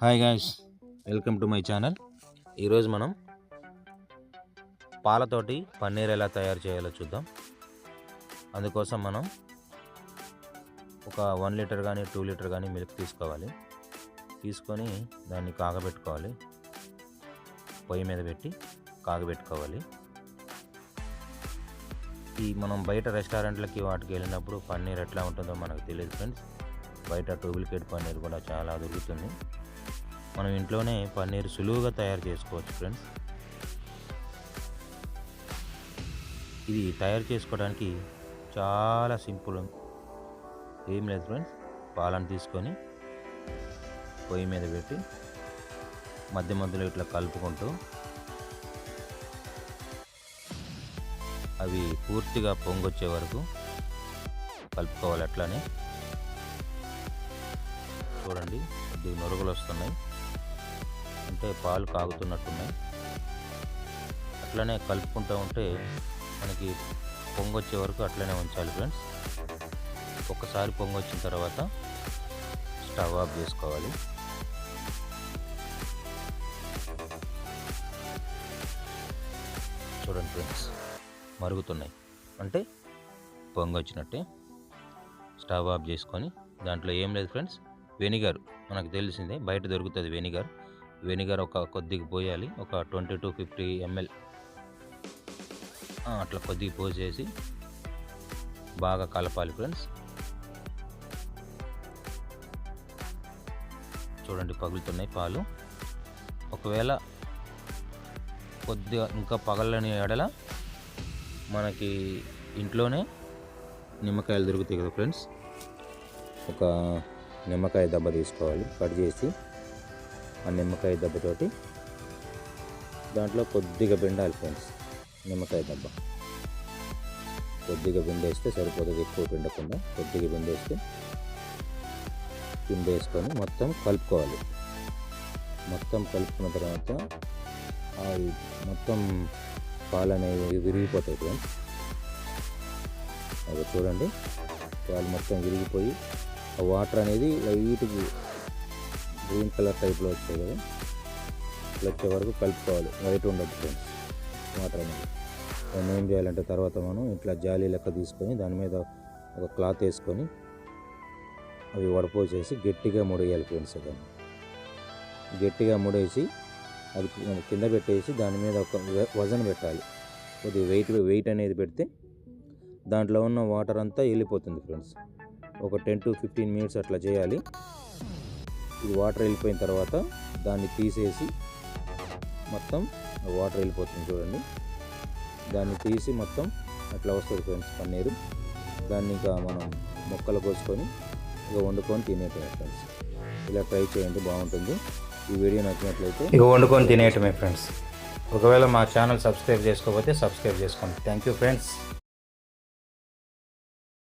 Hi guys welcome to my channel. ఈరోజు మనం పాలతోటి పన్నీర్ ఎలా తయారు చేయాలో చూద్దాం. అందుకోసం మనం ఒక వన్ లీటర్ కానీ టూ లీటర్ కానీ మిల్క్ తీసుకోవాలి. తీసుకొని దాన్ని కాగబెట్టుకోవాలి. పొయ్యి మీద పెట్టి కాగబెట్టుకోవాలి. ఈ మనం బయట రెస్టారెంట్లకి వాటికి వెళ్ళినప్పుడు పన్నీర్ ఎట్లా ఉంటుందో మనకు తెలియదు ఫ్రెండ్స్. బయట డూప్లికేట్ పన్నీర్ కూడా చాలా దొరుకుతుంది. మనం ఇంట్లోనే పన్నీర్ సులువుగా తయారు చేసుకోవచ్చు ఫ్రెండ్స్. ఇది తయారు చేసుకోవడానికి చాలా సింపుల్ ఏం లేదు ఫ్రెండ్స్. పాలను తీసుకొని పొయ్యి మీద పెట్టి మధ్య మధ్యలో ఇట్లా కలుపుకుంటూ అవి పూర్తిగా పొంగొచ్చే వరకు కలుపుకోవాలి అట్లానే. చూడండి. కొద్దిగా నురగలు వస్తున్నాయి. అంటే పాలు కాగుతున్నట్టున్నాయి. అట్లనే కలుపుకుంటూ ఉంటే మనకి పొంగొచ్చే వరకు అట్లనే ఉంచాలి ఫ్రెండ్స్. ఒక్కసారి పొంగొచ్చిన తర్వాత స్టవ్ ఆఫ్ చేసుకోవాలి. చూడండి ఫ్రెండ్స్ మరుగుతున్నాయి. అంటే పొంగొచ్చినట్టే. స్టవ్ ఆఫ్ చేసుకొని దాంట్లో ఏం లేదు ఫ్రెండ్స్. వెనిగర్ మనకు తెలిసిందే. బయట దొరుకుతుంది వెనిగర్. వెనిగర్ ఒక కొద్దిగా పోయాలి. ఒక ట్వంటీ టు ఫిఫ్టీ ఎంఎల్ అట్లా కొద్దిగా పోసేసి బాగా కలపాలి ఫ్రెండ్స్. చూడండి పగులుతున్నాయి పాలు. ఒకవేళ కొద్దిగా ఇంకా పగలని ఎడల మనకి ఇంట్లోనే నిమ్మకాయలు దొరుకుతాయి కదా ఫ్రెండ్స్. ఒక నిమ్మకాయ దెబ్బ తీసుకోవాలి. కట్ చేసి ఆ నిమ్మకాయ దెబ్బతోటి దాంట్లో కొద్దిగా పిండాలి ఫ్రెండ్స్. నిమ్మకాయ దెబ్బ. కొద్దిగా పిండేస్తే సరిపోతుంది. ఎక్కువ పిండకుండా కొద్దిగా పిండేస్తే పిండేసుకొని మొత్తం కలుపుకోవాలి. మొత్తం కలుపుకున్న తర్వాత అవి మొత్తం పాలు అనేవి విరిగిపోతాయి ఫ్రెండ్స్. అది చూడండి. పాలు మొత్తం విరిగిపోయి ఆ వాటర్ అనేది లైట్గా గ్రీన్ కలర్ టైప్లో వచ్చాయి కదా ఇట్లా వచ్చే వరకు కలుపుకోవాలి. వైట్ ఉండదు ఫ్రెండ్స్. వాటర్ అనేది. దాన్ని ఏం చేయాలంటే తర్వాత మనం ఇట్లా జాలీ లెక్క తీసుకొని దాని మీద ఒక క్లాత్ వేసుకొని అవి వడపోసేసి గట్టిగా ముడేయాలి ఫ్రెండ్స్ దాన్ని గట్టిగా ముడేసి అది కింద పెట్టేసి దాని మీద ఒక వజన్ పెట్టాలి. కొద్దిగా వెయిట్ వెయిట్ అనేది పెడితే దాంట్లో ఉన్న వాటర్ అంతా వెళ్ళిపోతుంది ఫ్రెండ్స్. ఒక టెన్ టు ఫిఫ్టీన్ మినిట్స్ అట్లా చేయాలి. ఇది వాటర్ వెళ్ళిపోయిన తర్వాత దాన్ని తీసేసి మొత్తం వాటర్ వెళ్ళిపోతుంది చూడండి. దాన్ని తీసి మొత్తం అట్లా వస్తుంది ఫ్రెండ్స్ పన్నీరు. దాన్ని ఇంకా మనం మొక్కలు కోసుకొని ఇక వండుకొని తినేటమే ఫ్రెండ్స్. ఇలా ట్రై చేయండి బాగుంటుంది. ఈ వీడియో నచ్చినట్లయితే ఇక వండుకొని తినేయటమే ఫ్రెండ్స్. ఒకవేళ మా ఛానల్ సబ్స్క్రైబ్ చేసుకోకపోతే సబ్స్క్రైబ్ చేసుకోండి. Thank you friends